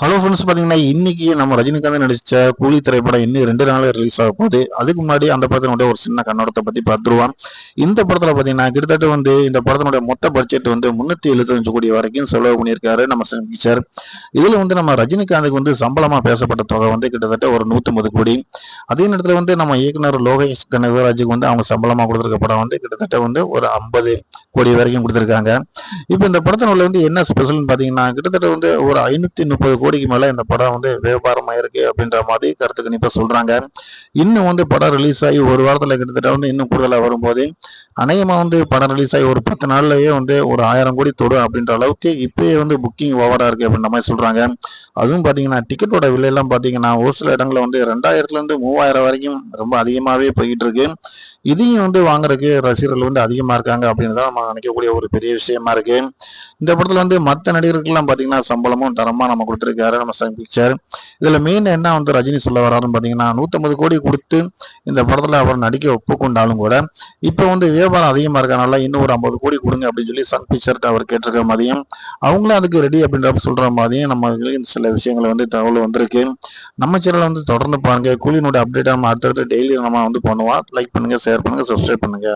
Hello friends பார்த்தீங்கன்னா இன்னைக்கு நம்ம ரஜினிகாந்த் நடித்த கூலி திரைப்படம் இன்னும் ரெண்டு நாள் ரிலீஸ் ஆக போகுது. அதுக்கு முன்னாடி அந்த படத்தினுடைய ஒரு சின்ன கண்ணோட்டத்தை பற்றி பார்த்துருவான் இந்த படத்தில் பார்த்தீங்கன்னா கிட்டத்தட்ட வந்து இந்த படத்தினுடைய மொத்த பட்ஜெட் வந்து முந்நூற்றி எழுபத்தஞ்சு கோடி வரைக்கும் செலவு பண்ணியிருக்காரு நம்ம பிக்சர் இதில் வந்து நம்ம ரஜினிகாந்துக்கு வந்து சம்பளமாக பேசப்பட்ட தொகை வந்து கிட்டத்தட்ட ஒரு நூற்றம்பது கோடி. அதே நேரத்தில் வந்து நம்ம இயக்குனர் லோகேஷ் கனகராஜுக்கு வந்து அவங்க சம்பளமாக கொடுத்துருக்க படம் வந்து கிட்டத்தட்ட வந்து ஒரு ஐம்பது கோடி வரைக்கும் கொடுத்துருக்காங்க. இப்போ இந்த படத்தினுள்ள வந்து என்ன ஸ்பெஷல்னு பார்த்தீங்கன்னா கிட்டத்தட்ட வந்து ஒரு ஐநூற்றி முப்பது கோடிக்கு மேலே இந்த படம் வந்து வியாபாரம் இருக்கு அப்படின்ற மாதிரி கருத்து கணிப்பா சொல்கிறாங்க இன்னும் வந்து படம் ரிலீஸ் ஆகி ஒரு வாரத்தில் கிட்டத்தட்ட வந்து இன்னும் கூடுதலாக வரும்போது அநேகமாக வந்து படம் ரிலீஸ் ஆகி ஒரு பத்து நாள்லயே வந்து ஒரு ஆயிரம் கோடி தொடும் அப்படின்ற அளவுக்கு இப்பயே வந்து புக்கிங் ஓவராக இருக்கு அப்படின்ற மாதிரி சொல்கிறாங்க அதுவும் பார்த்தீங்கன்னா டிக்கெட்டோட விலையெல்லாம் பார்த்தீங்கன்னா ஒரு சில இடங்களில் வந்து ரெண்டாயிரத்துலேருந்து மூவாயிரம் வரைக்கும் ரொம்ப அதிகமாகவே போயிட்டு இருக்கு. இதையும் வந்து வாங்குறதுக்கு ரசிகர்கள் வந்து அதிகமாக இருக்காங்க அப்படின்னு தான் நம்ம நினைக்கக்கூடிய ஒரு பெரிய விஷயமா இருக்கு. இந்த படத்தில் வந்து மற்ற நடிகர்கள்லாம் பார்த்தீங்கன்னா சம்பளமும் தரமாக நம்ம கொடுத்துருக்காரு நம்ம சன் பிக்சர். இதில் மெயின் என்ன வந்து ரஜினி சொல்ல வராருன்னு பார்த்தீங்கன்னா நூற்றம்பது கோடி கொடுத்து இந்த படத்தில் அவர் நடிக்க ஒப்புக்கொண்டாலும் கூட இப்போ வந்து வியாபாரம் அதிகமாக இருக்கனால இன்னும் ஒரு ஐம்பது கோடி கொடுங்க அப்படின்னு சொல்லி சன் பிக்சர்கிட்ட அவர் கேட்டிருக்க மாதிரியும் அவங்களும் அதுக்கு ரெடி அப்படின்ற சொல்கிற மாதிரியும் நம்ம சில விஷயங்கள் வந்து தகவல் வந்திருக்கு. நம்ம சேனலை வந்து தொடர்ந்து பாருங்க. கூலியினுடைய அப்டேட் நம்ம அடுத்தடுத்து டெய்லி நம்ம வந்து பண்ணுவோம். லைக் பண்ணுங்கள் ஷேர் பண்ணுங்க சப்ஸ்கிரைப் பண்ணுங்க.